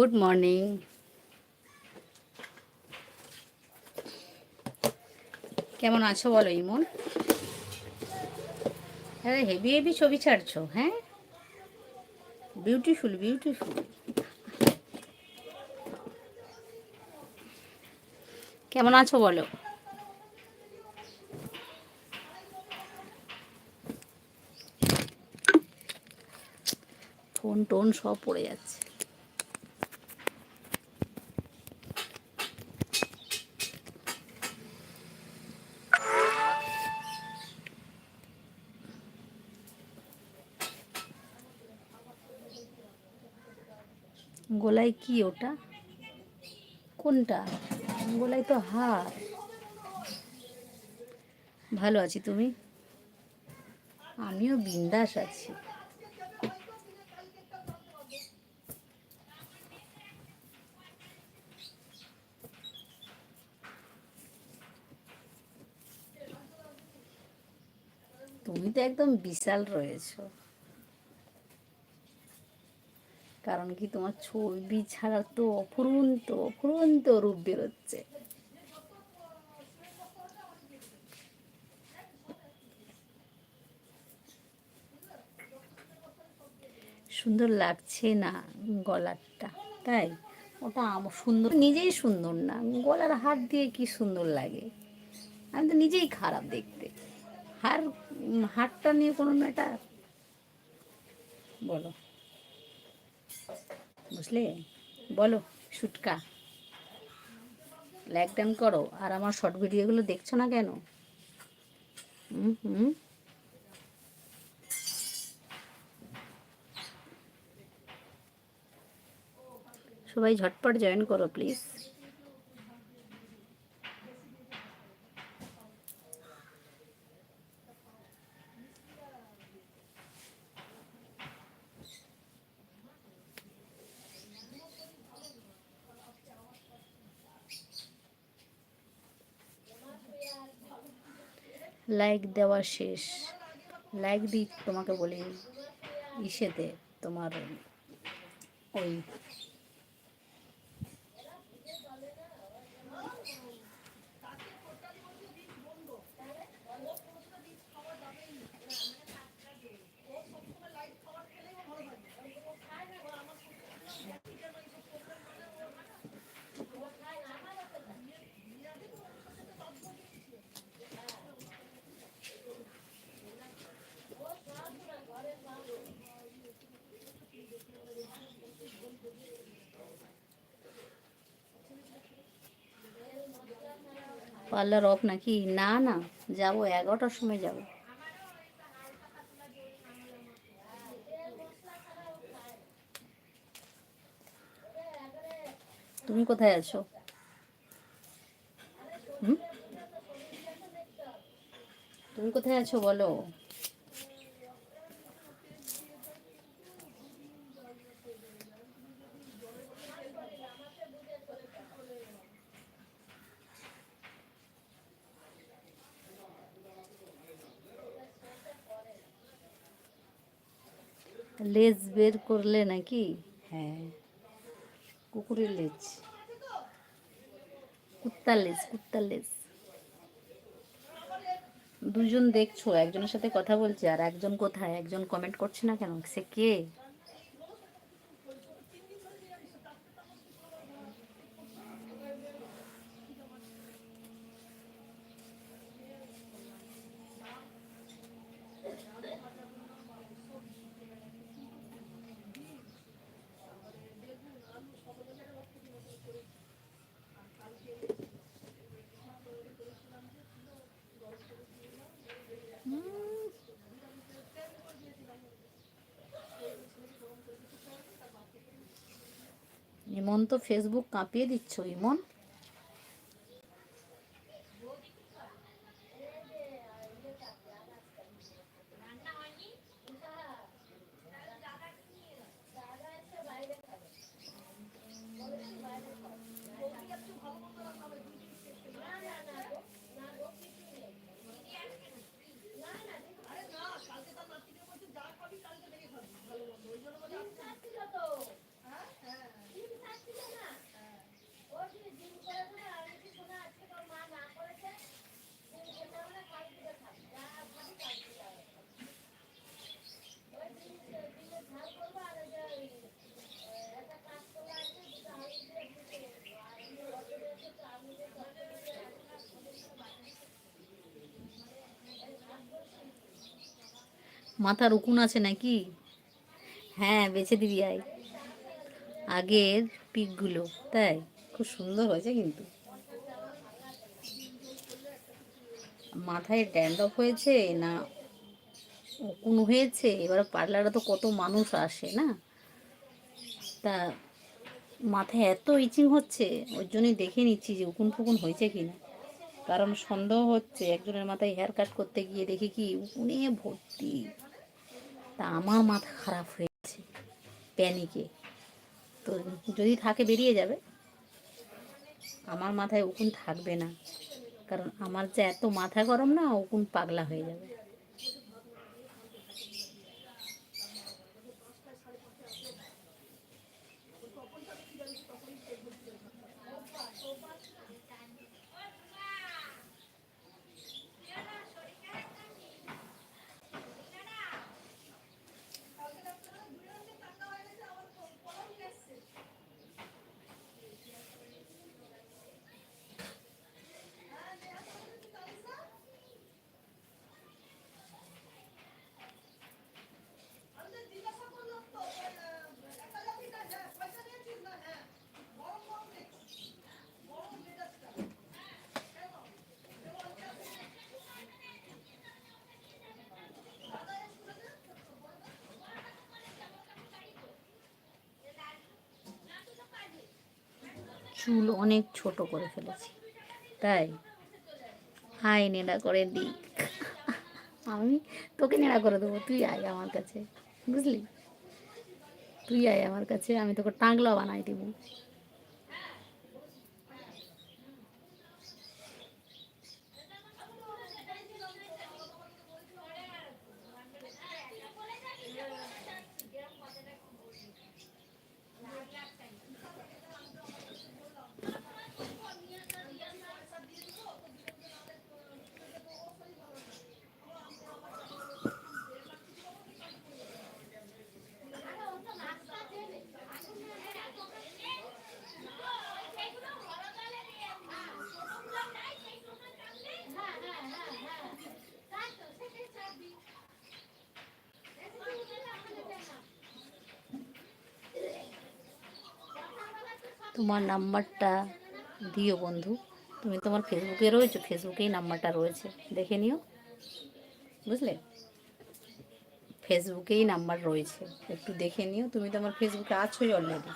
Good morning কেমন আছো বলো, ইমন? হ্যাঁ হেভি হেভি ছবি ছাড়ছো হ্যাঁ? বিউটিফুল বিউটিফুল কেমন আছো বলো? ফোন টোন সব পড়ে যাচ্ছে। গলায় কি ওটা? কোনটা? গলায় তো হার। ভালো আছি তুমি? আমিও বিন্দাস আছি। তুমি তো একদম বিশাল রয়েছো। কারণ কি তোমার ছবি ছাড়া তো অফুরন্ত অফুরন্ত রূপ বেরোচ্ছে। সুন্দর লাগছে না গলারটা, তাই? ওটা সুন্দর, নিজেই সুন্দর না। গলার হাত দিয়ে কি সুন্দর লাগে? আমি তো নিজেই খারাপ দেখতে। হার হাতটা নিয়ে কোনো ম্যাটার বলো। বুঝলে? বলো শুটকা লাইক ডান করো, আর আমার শর্ট ভিডিওগুলো দেখছ না কেন? হুম হুম। সবাই ঝটপট জয়েন করো প্লিজ লাইক দেওয়া শেষ। লাইক দিই তোমাকে বলি ইসেতে তোমার ওই পার্লার অফ নাকি? না না, যাব, এগারোটার সময় যাব। তুমি কোথায় আছো? তুমি কোথায় আছো বলো? লেজ বের করলে নাকি? হ্যাঁ। কুকুরের লেজ। কুত্তার লেজ কুত্তার লেজ। দুজন দেখছ একজনের সাথে কথা বলছে আর একজন কোথায়? একজন কমেন্ট করছে না কেন? সে কে? ইমন তো ফেসবুক কাঁপিয়ে দিচ্ছ ইমন। মাথার উকুন আছে নাকি? হ্যাঁ বেছে দিবি, আয়। আগের পিকগুলো, তাই? খুব সুন্দর হয়েছে কিন্তু। মাথায় ড্যান্ড্রফ হয়েছে না উকুন হয়েছে? এবার পার্লারে তো কত মানুষ আসে, না? তা মাথায় এত ইচিং হচ্ছে, ওর জন্যই দেখে নিচ্ছি যে উকুন ফুকুন হয়েছে কি না কারণ সন্দেহ হচ্ছে একজনের মাথায় হেয়ার কাট করতে গিয়ে দেখি কি উকুনে ভর্তি? তা আমার মাথা খারাপ হয়েছে প্যানিকে তো যদি থাকে বেরিয়ে যাবে, আমার মাথায় উকুন থাকবে না। কারণ আমার যে এত মাথা গরম না, উকুন পাগলা হয়ে যাবে। চুল অনেক ছোট করে ফেলেছি। তাই? আয় নেড়া করে দিক। আমি তোকে নেড়া করে দেবো, তুই আয় আমার কাছে। বুঝলি? তুই আয় আমার কাছে, আমি তোকে টাংলা বানাই দিব। তোমার নাম্বারটা দিও বন্ধু। তুমি তোমার ফেসবুকে রয়েছো ফেসবুকেই নাম্বারটা রয়েছে। দেখে নিও। বুঝলে? ফেসবুকেই নাম্বার রয়েছে। একটু দেখে নিও। তুমি তো আমার ফেসবুকে আছোই অলরেডি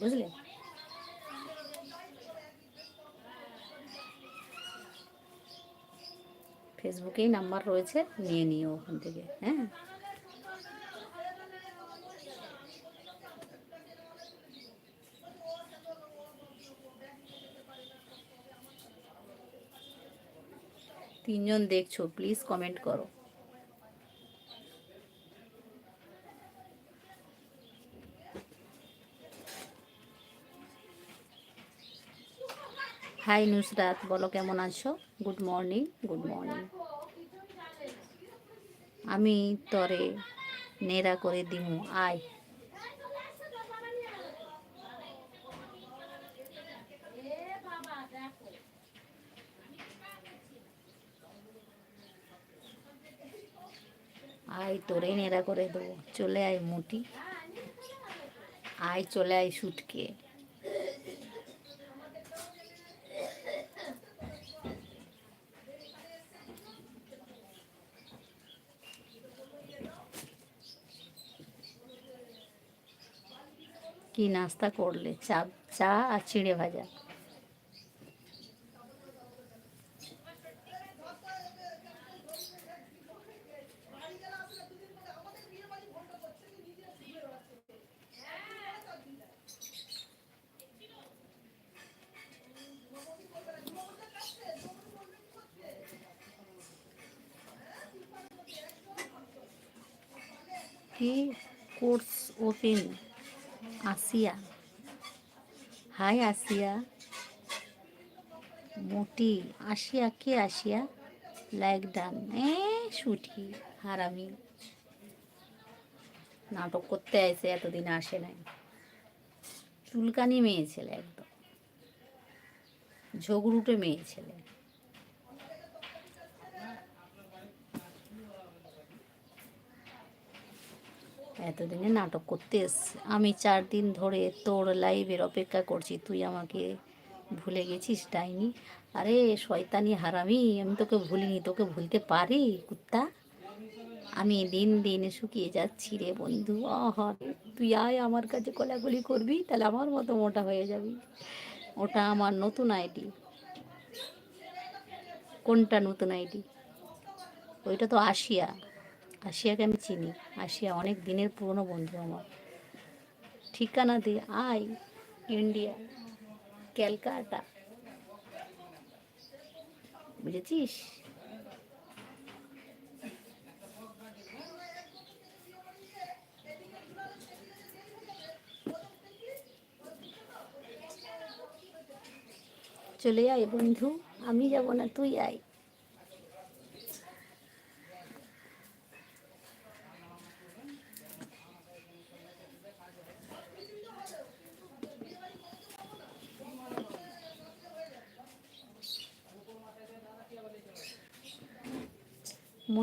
বুঝলে? ফেসবুকেই নাম্বার রয়েছে, নিয়ে নিও ওখান থেকে। হ্যাঁ? তিনজন দেখছ প্লিজ কমেন্ট করো। হাই নুসরাত বলো কেমন আছো? গুড মর্নিং গুড মর্নিং আমি তরে নেড়া করে দিমু, আয়। তোরে নেড়া করে দেবো। চলে আয় মুটি। আয়, চলে আয় সুটকে। কি নাস্তা করলে? চা চা আর চিড়ে ভাজা। কি course open? Asiya. Hi Asiya. মোটি। Asiya কে আসিয়া? Like done. এ সুটি হারামি। নাটক করতে আসে এতদিন আসে নাই। চুলকানি মেয়ে ছেলে একদম। ঝগড়ুটে মেয়ে ছেলে। এতদিনে নাটক করতে এসছে। আমি চার দিন ধরে তোর লাইভের অপেক্ষা করছি। তুই আমাকে ভুলে গেছিস, ডাইনি? আরে, শয়তানি হারামি, আমি তোকে ভুলিনি, তোকে ভুলতে পারি, কুত্তা? আমি দিন দিন শুকিয়ে যাচ্ছি রে বন্ধু। আহ, তুই আয় আমার কাছে কোলাগুলি করবি, তাহলে আমার মতো মোটা হয়ে যাবি। ওটা আমার নতুন আইডি। কোনটা নতুন আইডি? ওইটা তো আশিয়া আশিয়াকে আমি চিনি। আশিয়া অনেক দিনের পুরনো বন্ধু আমার। ঠিকানা দে আই, ইন্ডিয়া, ক্যালকাটা। বুঝেছিস? চলে আয় বন্ধু, আমি যাব না, তুই আয়।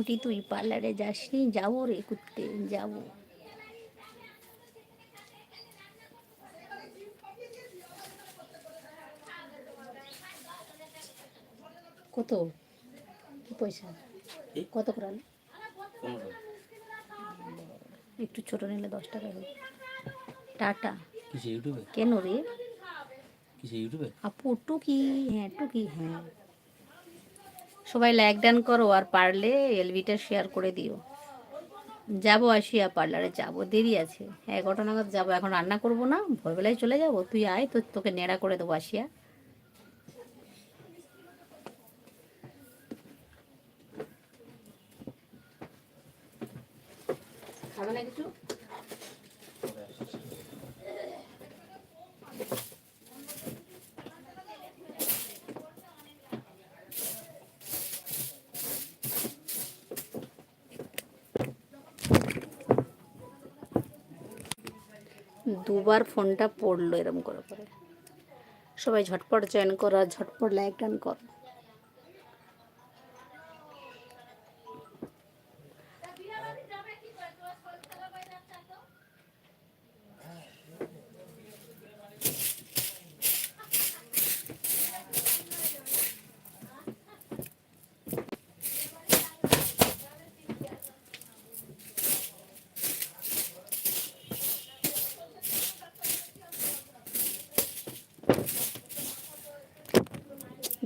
মোটি তুই পার্লারে যাসনি? যাব রে কুত্তে যাব। কত? কি পয়সা? কত করে আনলি? পনেরো। একটু ছোট নিলে দশ টাকা হবে টাটা। কেন রে? আপু টুকি হ্যাঁ টুকি হ্যাঁ। সবাই লাইক ডান করো আর পারলে এলবিটা শেয়ার করে দিও। যাব আসিয়া পার্লারে যাব। দেরি আছে। এগারোটা নাগাদ যাব। এখন রান্না করব না। ভোরবেলায় চলে যাব। তুই আয়, তো তোকে নেড়া করে দেবো আসিয়া খাবে না কিছু? দুবার ফোনটা পড়ল এরম করে করে। সবাই ঝটপট জয়েন করা ঝটপট লাইক ডান করো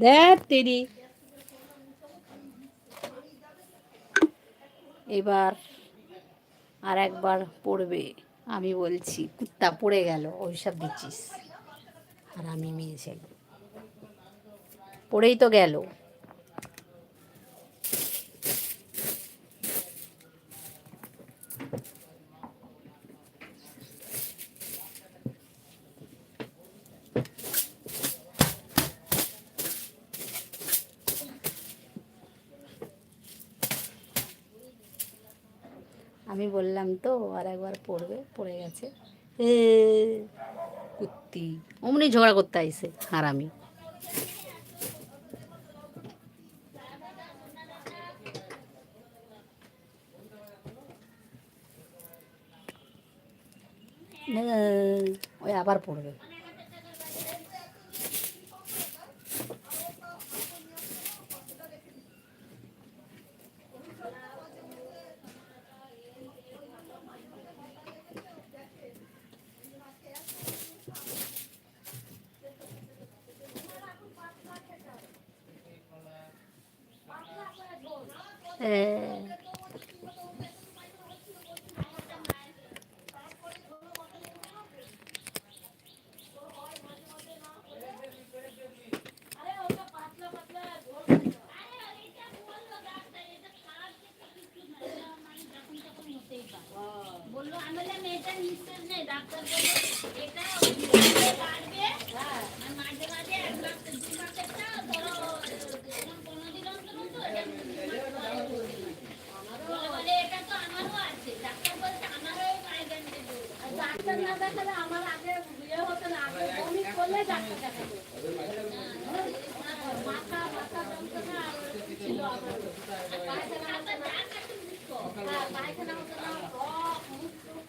দেখ দিদি এবার আর একবার পড়বে। আমি বলছি, কুত্তা পড়ে গেল ওই সব দিচ্ছিস। আর আমি মেয়ে ছেলে পড়েই তো গেল। আমি বললাম তো, আর একবার পড়বে, পড়ে গেছে। এ, কুত্তি। অমনি ঝগড়া করতে আইসে আর আমি। ওই আবার পড়বে এ, বলল আমি বললাম এটা নিঃশ্বাস নেই ডাক্তার বলল এটা ওই কাটবে আর মাঝে মাঝে এক মাস দু মাসেরটা ধরো যখন পনেরো দিন অন্তর অন্তর এটা বলে বলে এটা তো আমারও আছে ডাক্তার বলছে আমারও মাইগ্রেন আর ডাক্তার না দেখালে আমার আগে ইয়ে হতো না আগে বমি করলে ডাক্তার দেখাতো মাথা মাথা যন্ত্রণা আর ছিল আমার আর পায়খানা হতো না হ্যাঁ, পায়খানা হতো না রক মুখ টুক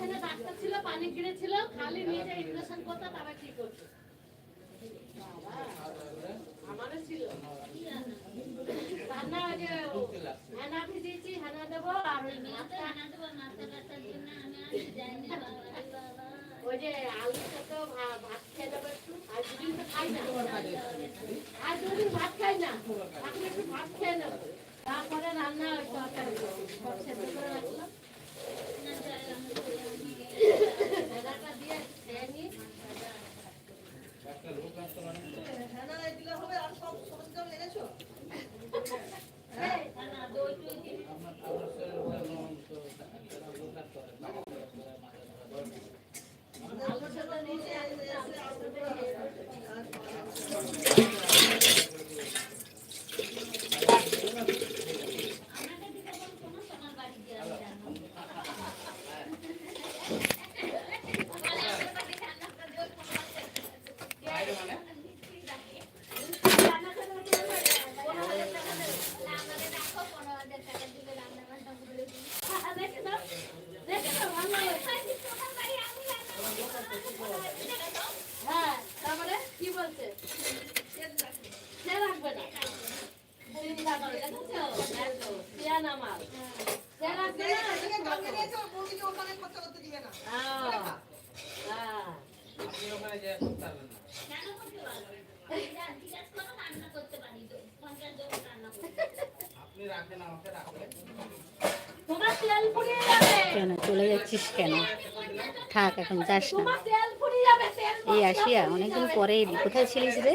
এখানে ডাক্তার ছিল, পানি কিনেছিল খালি নিজে ইনজেকশন করতে তবে ঠিক হতো আমারও ছিল। রান্না ওই যে হেনা ভিজিয়েছি হেনা দেবো, আর ওই ওই যে আলু সেদ্ধ ভাত খেয়ে দেবো একটু। আর তো খাই আর দুদিন ভাত খাই না। এখন একটু ভাত খেয়ে নেব। তারপরে রান্না ওই করে রাখলাম। Thank you. কেন থাক এখন যাস না এই আসিয়া অনেকদিন পরে এলি কোথায় ছিলিস রে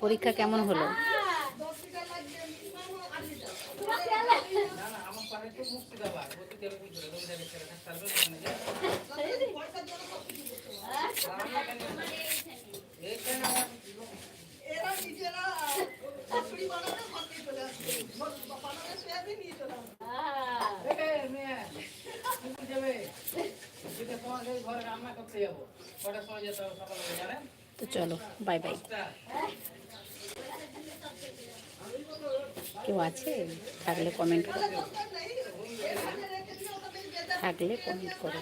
পরীক্ষা কেমন হলো হ্যাঁ, তো চলো বাই বাই কেউ আছে? থাকলে কমেন্ট করো। থাকলে কমেন্ট করো।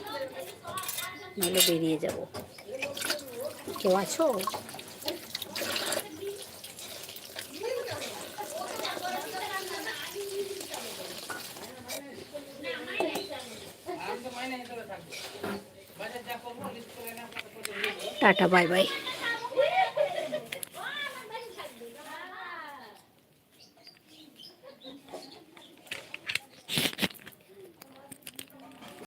নাহলে বেরিয়ে যাব। কেউ আছো আমি তো মাইনে হিসেবে থাকব বাজার যা করব লিস্ট করে এনে আপনাকে করে দেবো টাটা বাই বাই